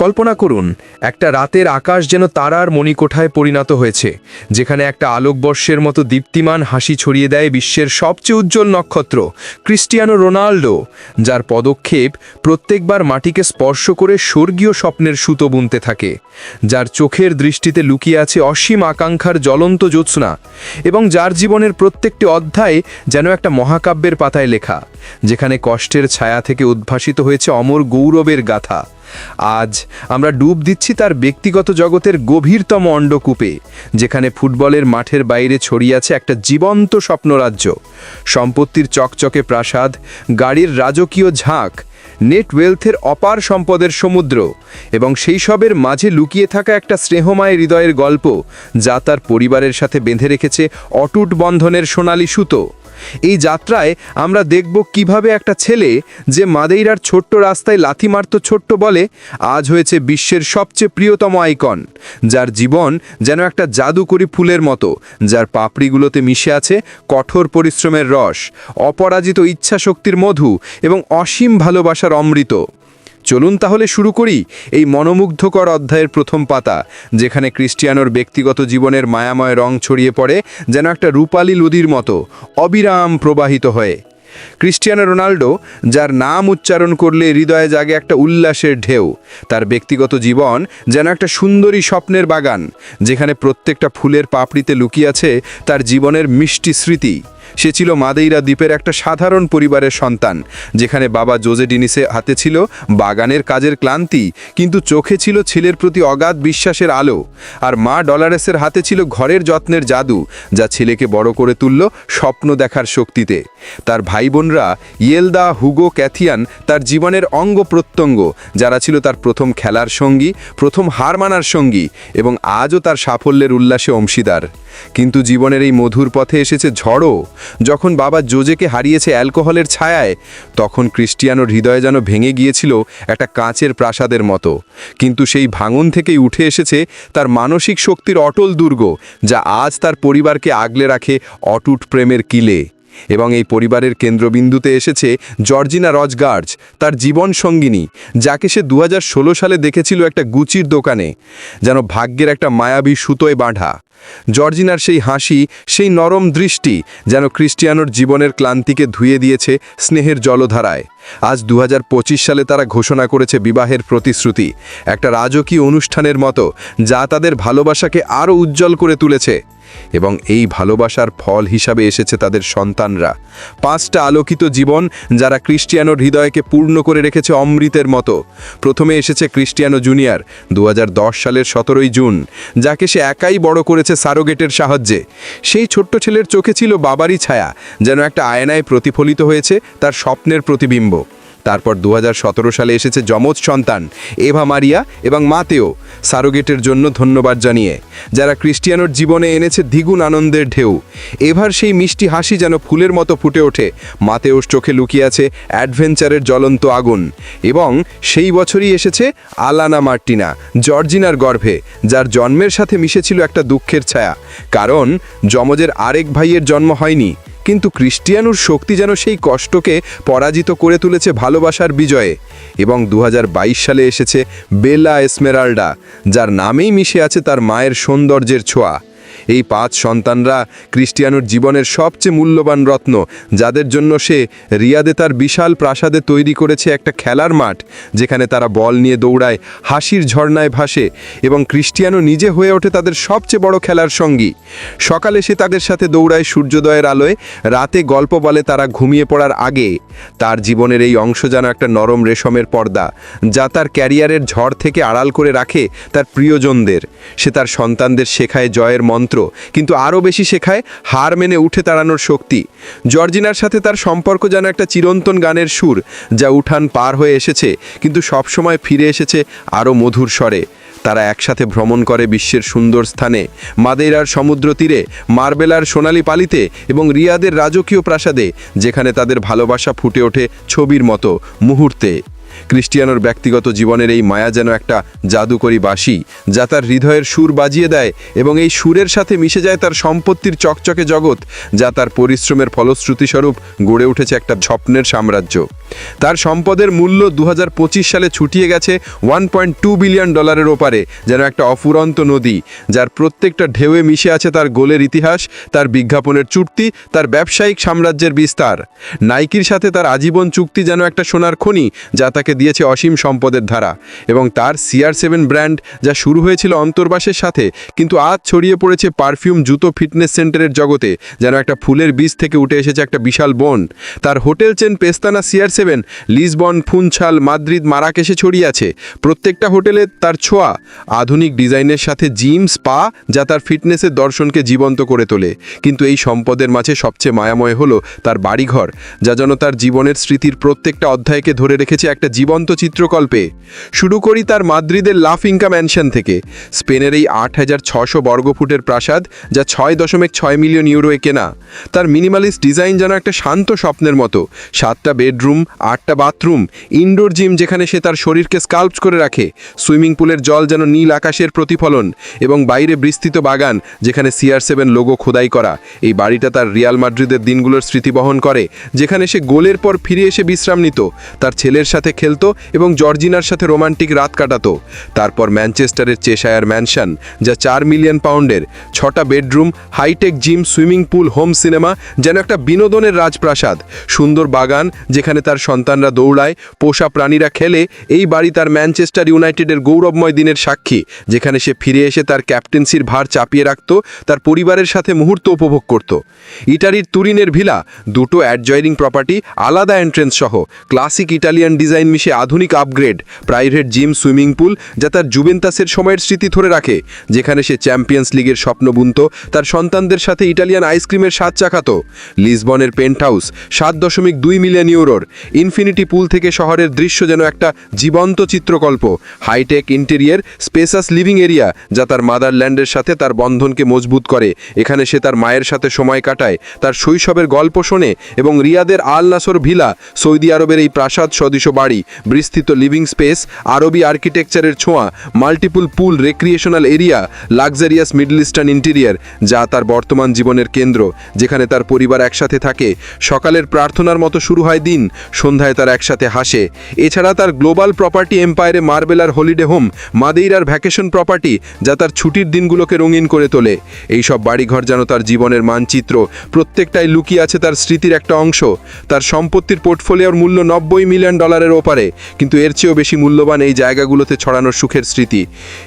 কল্পনা করুন, একটা রাতের আকাশ যেন তারার মণিকোঠায় পরিণত হয়েছে, যেখানে একটা আলোকবর্ষের মতো দীপ্তিমান হাসি ছড়িয়ে দেয় বিশ্বের সবচেয়ে উজ্জ্বল নক্ষত্র, ক্রিস্টিয়ানো রোনাল্ডো, যার পদক্ষেপ প্রত্যেকবার মাটিকে স্পর্শ করে স্বর্গীয় স্বপ্নের সুতো বুনতে থাকে, যার চোখের দৃষ্টিতে লুকিয়ে আছে অসীম আকাঙ্ক্ষার জ্বলন্ত জ্যোৎস্না এবং যার জীবনের প্রত্যেকটি অধ্যায় যেন একটা মহাকাব্যের পাতায় লেখা, যেখানে কষ্টের ছায়া থেকে উদ্ভাসিত হয়েছে অমর গৌরবের গাথা। আজ আমরা ডুব দিচ্ছি তার ব্যক্তিগত জগতের গভীরতম অণ্ডকূপে যেখানে ফুটবলের মাঠের বাইরে ছড়িয়ে আছে একটা জীবন্ত স্বপ্নরাজ্য। সম্পত্তির চকচকে প্রাসাদ, গাড়ির রাজকীয় ঝাঁক, নেট ওয়েলথের অপার সম্পদের সমুদ্র এবং সেই সবের মাঝে লুকিয়ে থাকা একটা স্নেহময় হৃদয়ের গল্প, যা তার পরিবারের সাথে বেঁধে রেখেছে অটুট বন্ধনের সোনালি সুতো। এই যাত্রায় আমরা দেখব কীভাবে একটা ছেলে যে মাদেইরার ছোট্ট রাস্তায় লাথি মারত ছোট্ট বলে, আজ হয়েছে বিশ্বের সবচেয়ে প্রিয়তম আইকন, যার জীবন যেন একটা জাদুকরি ফুলের মতো, যার পাপড়িগুলোতে মিশে আছে কঠোর পরিশ্রমের রস, অপরাজিত ইচ্ছাশক্তির মধু এবং অসীম ভালোবাসার অমৃত। চলুন তাহলে শুরু করি এই মনোমুগ্ধকর অধ্যায়ের প্রথম পাতা, যেখানে ক্রিস্টিয়ানোর ব্যক্তিগত জীবনের মায়াময় রং ছড়িয়ে পড়ে যেন একটা রূপালী লুদির মতো, অবিরাম প্রবাহিত হয়ে। ক্রিস্টিয়ানো রোনাল্ডো, যার নাম উচ্চারণ করলে হৃদয়ে জাগে একটা উল্লাসের ঢেউ, তার ব্যক্তিগত জীবন যেন একটা সুন্দরী স্বপ্নের বাগান, যেখানে প্রত্যেকটা ফুলের পাপড়িতে লুকিয়ে আছে তার জীবনের মিষ্টি স্মৃতি। সে ছিল মাদেইরা দ্বীপের একটা সাধারণ পরিবারের সন্তান, যেখানে বাবা জোজে ডিনিসে হাতে ছিল বাগানের কাজের ক্লান্তি, কিন্তু চোখে ছিল ছেলের প্রতি অগাধ বিশ্বাসের আলো, আর মা ডলারেসের হাতে ছিল ঘরের যত্নের জাদু, যা ছেলেকে বড় করে তুলল স্বপ্ন দেখার শক্তিতে। তার ভাই বোনরা ইয়েলদা, হুগো, ক্যাথিয়ান তার জীবনের অঙ্গ প্রত্যঙ্গ, যারা ছিল তার প্রথম খেলার সঙ্গী, প্রথম হার মানার সঙ্গী, এবং আজও তার সাফল্যের উল্লাসে অংশীদার। কিন্তু জীবনের এই মধুর পথে এসেছে ঝড়ও যখন বাবা জোজেকে হারিয়েছে অ্যালকোহলের ছায়ায়, তখন ক্রিস্টিয়ানোর হৃদয় যেন ভেঙে গিয়েছিল একটা কাঁচের প্রাসাদের মতো। কিন্তু সেই ভাঙন থেকেই উঠে এসেছে তার মানসিক শক্তির অটল দুর্গ, যা আজ তার পরিবারকে আগলে রাখে অটুট প্রেমের কিলে। এবং এই পরিবারের কেন্দ্রবিন্দুতে এসেছে জর্জিনা রজগার্জ, তার জীবন সঙ্গিনী, যাকে সে দু হাজার ষোলো সালে দেখেছিল একটা গুচির দোকানে, যেন ভাগ্যের একটা মায়াবী সুতোয় বাঁধা। জর্জিনার সেই হাসি, সেই নরম দৃষ্টি, যেন ক্রিস্টিয়ানোর জীবনের ক্লান্তিকে ধুয়ে দিয়েছে স্নেহের জলধারায়। আজ দু হাজার পঁচিশ সালে তারা ঘোষণা করেছে বিবাহের প্রতিশ্রুতি, একটা রাজকীয় অনুষ্ঠানের মতো, যা তাদের ভালোবাসাকে আরও উজ্জ্বল করে তুলেছে। এবং এই ভালোবাসার ফল হিসাবে এসেছে তাদের সন্তানরা। পাঁচটা আলোকিত জীবন যারা ক্রিস্টিয়ানোর হৃদয়কে পূর্ণ করে রেখেছে অমৃতের মতো। প্রথমে এসেছে ক্রিস্টিয়ানো জুনিয়র দু হাজার দশ সালের সতেরোই জুন, যাকে সে একাই বড় করেছে সারোগেটের সাহায্যে। সেই ছোট্ট ছেলের চোখে ছিল বাবারই ছায়া, যেন একটা আয়নায় প্রতিফলিত হয়েছে তার স্বপ্নের প্রতিবিম্ব। তারপর দু হাজার সতেরো সালে এসেছে যমজ সন্তান, এভা মারিয়া এবং মাতেও, সারোগেটের জন্য ধন্যবাদ জানিয়ে। যারা ক্রিস্টিয়ানোর জীবনে এনেছে দ্বিগুণ আনন্দের ঢেউ, এভার সেই মিষ্টি হাসি যেন ফুলের মতো ফুটে ওঠে। মাতেওর চোখে লুকিয়ে আছে অ্যাডভেঞ্চারের জ্বলন্ত আগুন এবং সেই বছরই এসেছে আলানা মার্টিনা, জর্জিনার গর্ভে, যার জন্মের সাথে মিশেছিল একটা দুঃখের ছায়া। কারণ যমজের আরেক ভাইয়ের জন্ম হয়নি। কিন্তু ক্রিস্টিয়ানুর শক্তি যেন সেই কষ্টকে পরাজিত করে তুলেছে ভালোবাসার বিজয়ে। এবং দু হাজার বাইশ সালে এসেছে বেলা এসমেরাল্ডা, যার নামেই মিশে আছে তার মায়ের সৌন্দর্যের ছোঁয়া। এই পাঁচ সন্তানরা ক্রিস্টিয়ানোর জীবনের সবচেয়ে মূল্যবান রত্ন, যাদের জন্য সে রিয়াদে তার বিশাল প্রাসাদে তৈরি করেছে একটা খেলার মাঠ, যেখানে তারা বল নিয়ে দৌড়ায়, হাসির ঝর্ণায় ভাসে এবং ক্রিস্টিয়ানো নিজে হয়ে ওঠে তাদের সবচেয়ে বড় খেলার সঙ্গী। সকালে সে তাদের সাথে দৌড়ায় সূর্যোদয়ের আলোয়, রাতে গল্প বলে তারা ঘুমিয়ে পড়ার আগে। তার জীবনের এই অংশ যেন একটা নরম রেশমের পর্দা, যা তার ক্যারিয়ারের ঝড় থেকে আড়াল করে রাখে তার প্রিয়জনদের। সে তার সন্তানদের শেখায় জয়ের মন্ত্র কিন্তু আরও বেশি শেখায় হার মেনে উঠে দাঁড়ানোর শক্তি। জর্জিনার সাথে তার সম্পর্ক যেন একটা চিরন্তন গানের সুর, যা উঠান পার হয়ে এসেছে, কিন্তু সবসময় ফিরে এসেছে আরও মধুর স্বরে। তারা একসাথে ভ্রমণ করে বিশ্বের সুন্দর স্থানে মাদেরার সমুদ্র তীরে, মার্বেলার সোনালি পালিতে এবং রিয়াদের রাজকীয় প্রাসাদে, যেখানে তাদের ভালোবাসা ফুটে ওঠে ছবির মতো, মুহূর্তে। ক্রিস্টিয়ানোর ব্যক্তিগত জীবনের এই মায়া যেন একটা জাদুকরী বাঁশি, যা তার হৃদয়ের সুর বাজিয়ে দেয় এবং এই সুরের সাথে মিশে যায় তার সম্পত্তির চকচকে জগৎ, যা তার পরিশ্রমের ফলশ্রুতিস্বরূপ গড়ে উঠেছে একটা স্বপ্নের সাম্রাজ্য। তার সম্পদের মূল্য দুহাজার পঁচিশ সালে ছুটিয়ে গেছে ওয়ান বিলিয়ন ডলারের ওপারে, যেন একটা অফুরন্ত নদী, যার প্রত্যেকটা ঢেউয়ে মিশে আছে তার গোলের ইতিহাস, তার বিজ্ঞাপনের চুক্তি, তার ব্যবসায়িক সাম্রাজ্যের বিস্তার। নাইকির সাথে তার আজীবন চুক্তি যেন একটা সোনার খনি, যা তাকে দিয়েছে অসীম সম্পদের ধারা এবং তার সিআর সেভেন ব্র্যান্ড যা শুরু হয়েছিল অন্তর্বাসের সাথে, কিন্তু আজ ছড়িয়ে পড়েছে পারফিউম জুতো ফিটনেস সেন্টারের জগতে, যেন একটা ফুলের বীজ থেকে উঠে এসেছে একটা বিশাল বন। তার hotel chain Pestana CR seven Lisbon, Funchal, Madrid, মারাকেশে ছড়িয়ে আছে। প্রত্যেকটা হোটেলে তার ছোঁয়া। আধুনিক ডিজাইনের সাথে জিম, স্পা যা তার ফিটনেসের দর্শনকে জীবন্ত করে তোলে। কিন্তু এই সম্পদের মাঝে সবচেয়ে মায়াময় হলো তার বাড়িঘর, যা যেন তার জীবনের স্মৃতির প্রত্যেকটা অধ্যায়কে ধরে রেখেছে একটা জীবন্ত চিত্রকল্পে। শুরু করি তার মাদ্রিদের লাফিঙ্কা ম্যানশন থেকে। স্পেনের এই আট হাজার ছশো বর্গফুটের প্রাসাদ, যা ছয় দশমিক ছয় মিলিয়ন ইউরোয়ে কেনা। তার মিনিমালিস্ট ডিজাইন যেন একটা শান্ত স্বপ্নের মতো। সাতটা বেডরুম, আটটা বাথরুম, ইনডোর জিম যেখানে সে তার শরীরকে স্কাল্পড করে রাখে। সুইমিং পুলের জল যেন নীল আকাশের প্রতিফলন এবং বাইরে বিস্তৃত বাগান যেখানে সিআর সেভেন লোগো খোদাই করা। এই বাড়িটা তার রিয়াল মাদ্রিদের দিনগুলোর স্মৃতি বহন করে, যেখানে সে গোলের পর ফিরে এসে বিশ্রাম নিত। তার ছেলের সাথে খেলতো এবং জর্জিনার সাথে রোমান্টিক রাত কাটাত। তারপর ম্যানচেস্টারের চেশায়ার ম্যানশন, যা চার মিলিয়ন পাউন্ডের ছটা bedroom, hi-tech gym, swimming pool, home cinema, যেন একটা বিনোদনের রাজপ্রাসাদ। সুন্দর বাগান, যেখানে তার সন্তানরা দৌড়ায়, পোষা প্রাণীরা খেলে, এই বাড়ি তার ম্যানচেস্টার ইউনাইটেডের গৌরবময় দিনের সাক্ষী, যেখানে সে ফিরে এসে তার ক্যাপ্টেন্সির ভার চাপিয়ে রাখত, তার পরিবারের সাথে মুহূর্ত উপভোগ করত। ইটালির তুরিনের ভিলা, দুটো অ্যাডজয়নিং প্রপার্টি, আলাদা এন্ট্রেন্স সহ ক্লাসিক ইটালিয়ান ডিজাইন মিশে আধুনিক upgrade private gym swimming pool যা তার জুবেন্তাসের সময়ের স্মৃতি ধরে রাখে। যেখানে সে চ্যাম্পিয়ন্স লিগের স্বপ্ন বুনত, তার সন্তানদের সাথে ইটালিয়ান আইসক্রিমের স্বাদ চাকাত লিসবনের পেন্ট হাউস সাত দশমিক দুই মিলিয়ন ইউরোর ইনফিনিটি পুল থেকে শহরের দৃশ্য যেন একটা জীবন্ত চিত্রকল্প। Hi-tech interior spacious living area যা তার মাদারল্যান্ডের সাথে তার বন্ধনকে মজবুত করে। এখানে সে তার মায়ের সাথে সময় কাটায়, তার শৈশবের গল্প শোনে এবং রিয়াদের আল নাসর ভিলা, সৌদি আরবের এই প্রাসাদ সদৃশ বাড়ি। বিস্তৃত লিভিং স্পেস আরবি আর্কিটেকচারের ছোঁয়া multiple pool recreational area luxurious middle eastern interior যা তার বর্তমান জীবনের কেন্দ্র, যেখানে তার পরিবার একসাথে থাকে। সকালের প্রার্থনার মতো শুরু হয় দিন, সন্ধ্যায় তার একসাথে হাসে। এছাড়া তার গ্লোবাল প্রপার্টি এম্পায়ারে মার্বেলার হলিডে হোম মাদেইরার ভ্যাকেশন প্রপার্টি যা তার ছুটির দিনগুলোকে রঙিন করে তোলে। এই সব বাড়িঘর যেন তার জীবনের মানচিত্র প্রত্যেকটাই লুকিয়ে আছে তার স্মৃতির একটা অংশ। তার সম্পত্তির পোর্টফোলিওর মূল্য নব্বই মিলিয়ন ডলারের ওপারে কিন্তু এর চেয়েও বেশি মূল্যবান এই জায়গাগুলোতে ছড়ানোর সুখের স্মৃতি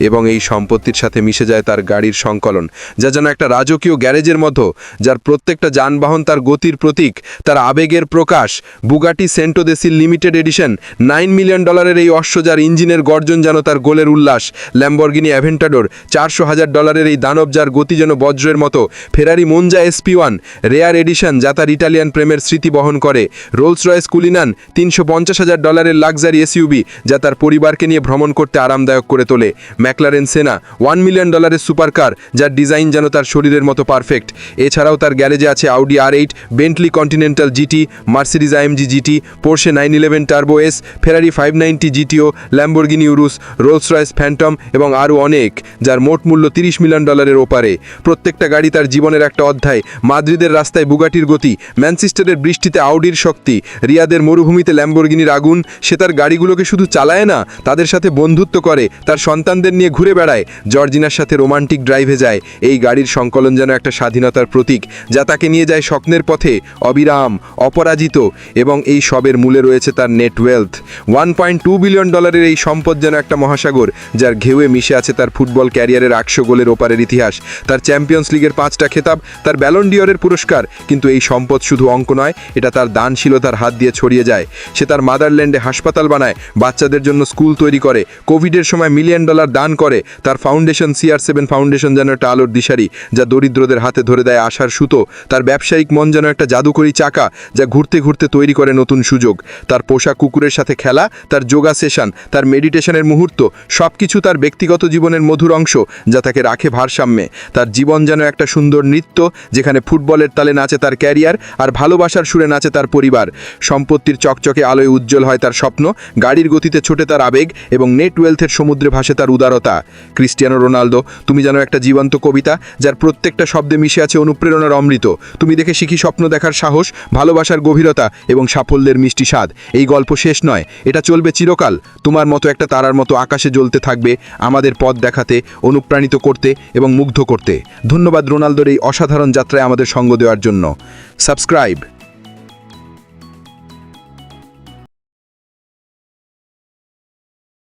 এবং এই সম্পত্তির সাথে মিশে যায় তার গাড়ির সংকলন, যা যেন একটা রাজকীয় গ্যারেজের মতো, যার প্রত্যেকটা যানবাহন তার গতির প্রতীক, তার আবেগের প্রকাশ। Bugatti Centodieci limited edition, nine million ডলারের এই অশ্বজার ইঞ্জিনের গর্জন যেন তার গোলের উল্লাস। ল্যাম্বরগিনি অ্যাভেন্টাডোর, চারশো হাজার ডলারের এই দানব যার গতি যেন বজ্রের মতো। Ferrari Monza SP one, rare edition, যা তার ইটালিয়ান প্রেমের স্মৃতি বহন করে। রোলস রয়েস কুলিনান, তিনশো পঞ্চাশ হাজার ডলারের লাক্সারি এসইউবি যা তার পরিবারকে নিয়ে ভ্রমণ করতে আরামদায়ক করে তোলে। ম্যাকলারেন সেনা, ওয়ান মিলিয়ন ডলারের সুপার কার যার ডিজাইন যেন তার শরীরের মতো পারফেক্ট। এছাড়াও তার গ্যারেজে আছে Audi R eight, Bentley Continental GT, Mercedes AMG GT, Porsche nine eleven turbo S, Ferrari five ninety GTO, Lamborghini Urus Rolls Royce Phantom এবং আরও অনেক, যার মোট মূল্য তিরিশ মিলিয়ন ডলারের ওপারে। প্রত্যেকটা গাড়ি তার জীবনের একটা অধ্যায়। মাদ্রিদের রাস্তায় বুগাটির গতি, ম্যানচেস্টারের বৃষ্টিতে আউডির শক্তি, রিয়াদের মরুভূমিতে ল্যাম্বরগিনির আগুন সে তার গাড়িগুলোকে শুধু চালায় না, তাদের সাথে বন্ধুত্ব করে, তার সন্তানদের নিয়ে ঘুরে বেড়ায়। জর্জিনার সাথে রোমান্টিক ড্রাইভে যায়। এই গাড়ির সংকলন যেন একটা স্বাধীনতার প্রতীক, যা তাকে নিয়ে যায় স্বপ্নের পথে, অবিরাম, অপরাজিত, এবং এই সবের মূলে রয়েছে তার net wealth. One point two billion ডলারের এই সম্পদ যেন একটা মহাসাগর, যার ঘেউয়ে মিশে আছে তার ফুটবল ক্যারিয়ারের একশো গোলের ওপারের ইতিহাস। তার চ্যাম্পিয়ন্স লিগের পাঁচটা খেতাব, তার ব্যালন্ডিয়রের পুরস্কার, কিন্তু এই সম্পদ শুধু অঙ্ক নয়, এটা তার দানশীলতার হাত দিয়ে ছড়িয়ে যায়। সে তার মাদারল্যান্ডে হাসপাতাল বানায়, বাচ্চাদের জন্য স্কুল তৈরি করে, কোভিডের সময় মিলিয়ন ডলার দান করে, তার ফাউন্ডেশন সিআর সেভেন ফাউন্ডেশন যেন একটা আলোর দিশারি, যা দরিদ্রদের হাতে ধরে দেয় আশার সুতো, তার ব্যবসায়িক মন যেন একটা জাদুকরী চাকা, যা ঘুরতে ঘুরতে তৈরি করে নতুন সুযোগ, তার পোষা কুকুরের সাথে খেলা, তার যোগা সেশন তার মেডিটেশনের মুহূর্ত সব কিছু তার ব্যক্তিগত জীবনের মধুর অংশ, যা তাকে রাখে ভারসাম্যে, তার জীবন যেন একটা সুন্দর নৃত্য, যেখানে ফুটবলের তালে নাচে তার ক্যারিয়ার আর ভালোবাসার সুরে নাচে তার পরিবার, সম্পত্তির চকচকে আলোয় উজ্জ্বল হয় তার তার স্বপ্ন, গাড়ির গতিতে ছোটে তার আবেগ এবং নেট ওয়েলথের সমুদ্রে ভাসে তার উদারতা। ক্রিস্টিয়ানো রোনালদো, তুমি যেন একটা জীবন্ত কবিতা যার প্রত্যেকটা শব্দে মিশে আছে অনুপ্রেরণার অমৃত। তুমি দেখে শিখি স্বপ্ন দেখার সাহস, ভালোবাসার গভীরতা এবং সাফল্যের মিষ্টি স্বাদ। এই গল্প শেষ নয়, এটা চলবে চিরকাল। তোমার মতো একটা তারার মতো আকাশে জ্বলতে থাকবে, আমাদের পথ দেখাতে, অনুপ্রাণিত করতে এবং মুগ্ধ করতে। ধন্যবাদ রোনালদোর এই অসাধারণ যাত্রায় আমাদের সঙ্গ দেওয়ার জন্য। সাবস্ক্রাইব।